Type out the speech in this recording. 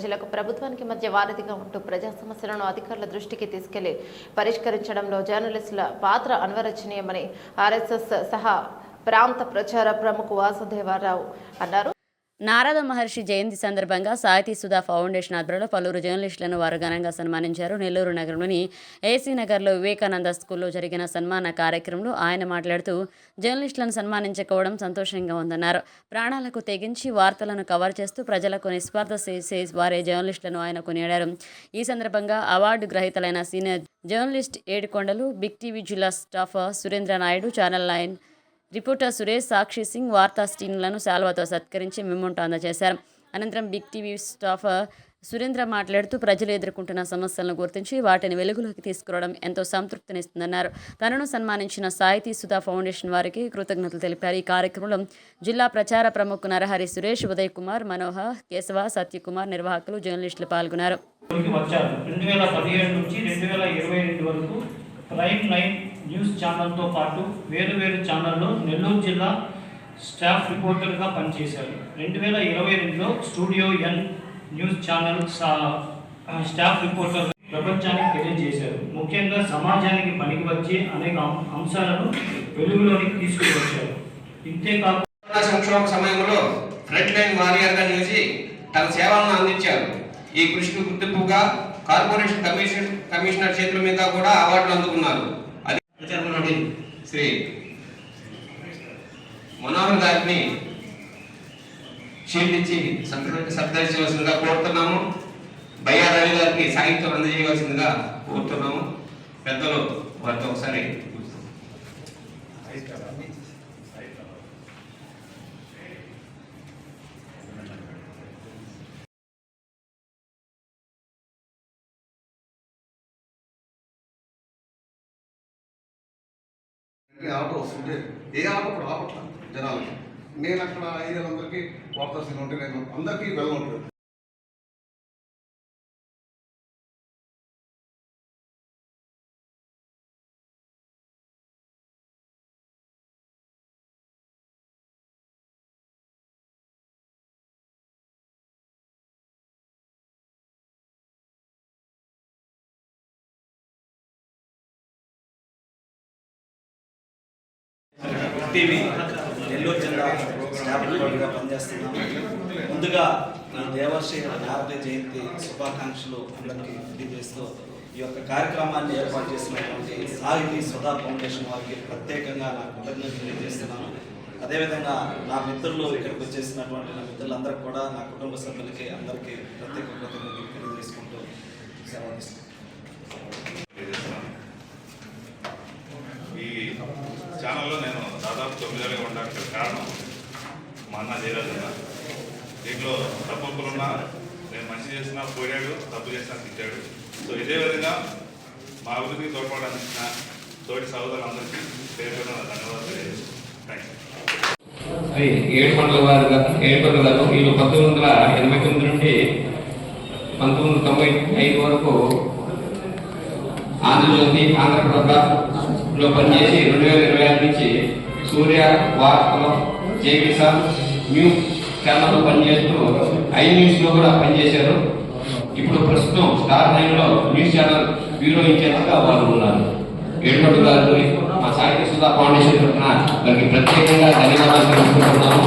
ప్రజలకు ప్రభుత్వానికి మధ్య వారధిగా ఉంటూ ప్రజా సమస్యలను అధికారుల దృష్టికి తీసుకెళ్ళి పరిష్కరించడంలో జర్నలిస్టుల పాత్ర అన్వరచనీయమని ఆర్ఎస్ఎస్ సహా ప్రాంత ప్రచార ప్రముఖ వాసుదేవరావు అన్నారు. నారద మహర్షి జయంతి సందర్భంగా సాహితీ సుధా ఫౌండేషన్ ఆధ్వర్యంలో పలువురు జర్నలిస్టులను వారు ఘనంగా సన్మానించారు. నెల్లూరు నగరంలోని ఏసీ నగర్లో వివేకానంద స్కూల్లో జరిగిన సన్మాన కార్యక్రమంలో ఆయన మాట్లాడుతూ జర్నలిస్టులను సన్మానించుకోవడం సంతోషంగా ఉందన్నారు. ప్రాణాలకు తెగించి వార్తలను కవర్ చేస్తూ ప్రజలకు నిస్వార్థ చేసే వారే జర్నలిస్టులను ఆయన కొనియాడారు. ఈ సందర్భంగా award గ్రహీతలైన senior journalist Edukondalu Big TV జిల్లా staff Surendra Naidu channel nine reporter Suresh Sakshi Singh వార్తా స్టీన్లను శాల్వాతో సత్కరించి మెమోంటో అందజేశారు. అనంతరం బిగ్ టీవీ స్టాఫ్ సురేంద్ర మాట్లాడుతూ ప్రజలు ఎదుర్కొంటున్న సమస్యలను గుర్తించి వాటిని వెలుగులోకి తీసుకురావడం ఎంతో సంతృప్తినిస్తుందన్నారు. తనను సన్మానించిన సాహితీ సుధా ఫౌండేషన్ వారికి కృతజ్ఞతలు తెలిపారు. ఈ కార్యక్రమంలో జిల్లా ప్రచార ప్రముఖ నరహరి సురేష్ ఉదయ్ కుమార్ మనోహర్ కేశవ సత్యకుమార్ నిర్వాహకులు జర్నలిస్టులు పాల్గొన్నారు. వచ్చారు రెండు వేల పదిహేడు నుంచి రెండు వేల ఇరవై రెండు వరకు ప్రైమ్ న్యూస్ ఛానల్తో పాటు వేరు వేరు ఛానల్లో నెల్లూరు జిల్లా స్టాఫ్ రిపోర్టర్గా పనిచేశారు. రెండు వేల ఇరవై రెండులో studio N news channel staff reporter ప్రపంచానికి తెలియజేశారు. ముఖ్యంగా సమాజానికి పనికి వచ్చే అనేక అంశాలను వెలుగులోనికి తీసుకువచ్చారు. ఇంతేకాకుండా సంక్షోభ సమయంలో ఫ్రంట్ లైన్ వారియర్గా నిలిచి తన సేవలను అందించారు. ఈ కృషికి గుర్తింపుగా కార్పొరేషన్ కమిషన్ కమిషనర్ చేతుల మీద కూడా అవార్డులు అందుకున్నారు. అది శ్రీ మనోహర్ గారిని షీల్డ్ ఇచ్చి సత్కరించవలసిందిగా కోరుతున్నాము. బయ్యా రవి గారికి సాహిత్యం అందజేయవలసిందిగా కోరుతున్నాము. పెద్దలు వారితో ఒకసారి ఆర్డర్ వస్తుంటే ఏ ఆర్డర్ కూడా ఆపట్లేదు జనాలకి. నేను అక్కడ ఏరియాలందరికీ వార్తా సీన్ ఉంటే నేను అందరికీ వెళ్ళుంటుంది టీవీ నెల్లూరు జిల్లా స్టాఫ్ రిపోర్టర్గా ముందుగా నా దేవశ్రీ నారద జయంతి శుభాకాంక్షలు అందరికీ తెలియజేస్తూ ఈ యొక్క కార్యక్రమాన్ని ఏర్పాటు చేసినటువంటి సాహితీ సుధా ఫౌండేషన్ వారికి ప్రత్యేకంగా నా కృతజ్ఞతలు తెలియజేస్తున్నాను. అదేవిధంగా నా మిత్రులు ఇక్కడికి వచ్చేసినటువంటి నా మిత్రులందరికీ కూడా నా కుటుంబ సభ్యులకి అందరికీ ప్రత్యేక కృతజ్ఞతలు తెలియజేసుకుంటూ సెలవు ఈ ఛానల్లో నేను దాదాపు తొమ్మిదేళ్ళుగా ఉండడానికి కారణం మా అన్న జయరాజన్న దీంట్లో తప్పులున్నా నేను మంచి చేసినా పోయాడు తప్పు చేసినా తిట్టాడు. సో ఇదే విధంగా మా అభివృద్ధికి తోడ్పాటు అందించిన తోటి సహోదరులందరికీ పేరు పేరు ధన్యవాదాలు తెలియజేస్తున్నాను. థ్యాంక్ యూ అది ఏడుకొండల వారు ఏడు ఏడుకొండల గారు వీళ్ళు పంతొమ్మిది వందల ఎనభై తొమ్మిది నుండి పంతొమ్మిది వందల తొంభై ఐదు వరకు ఆంధ్రజ్యోతి ఆంధ్రప్రభలో పనిచేసి రెండు వేల ఇరవై ఆరు నుంచి సూర్య వార్తలు జేకిసాన్ న్యూస్ ఛానల్ పనిచేస్తూ ఐ న్యూస్లో కూడా పనిచేశారు. ఇప్పుడు ప్రస్తుతం స్టార్ నైన్లో న్యూస్ ఛానల్ బ్యూరో ఇన్ఛార్జ్గా వాళ్ళు ఉన్నారు. ఏడుకొండ గారు మా సాహిత్య సుధా ఫౌండేషన్ తరఫున వారికి ప్రత్యేకంగా ధన్యవాదాలు తెలుసుకుంటున్నాము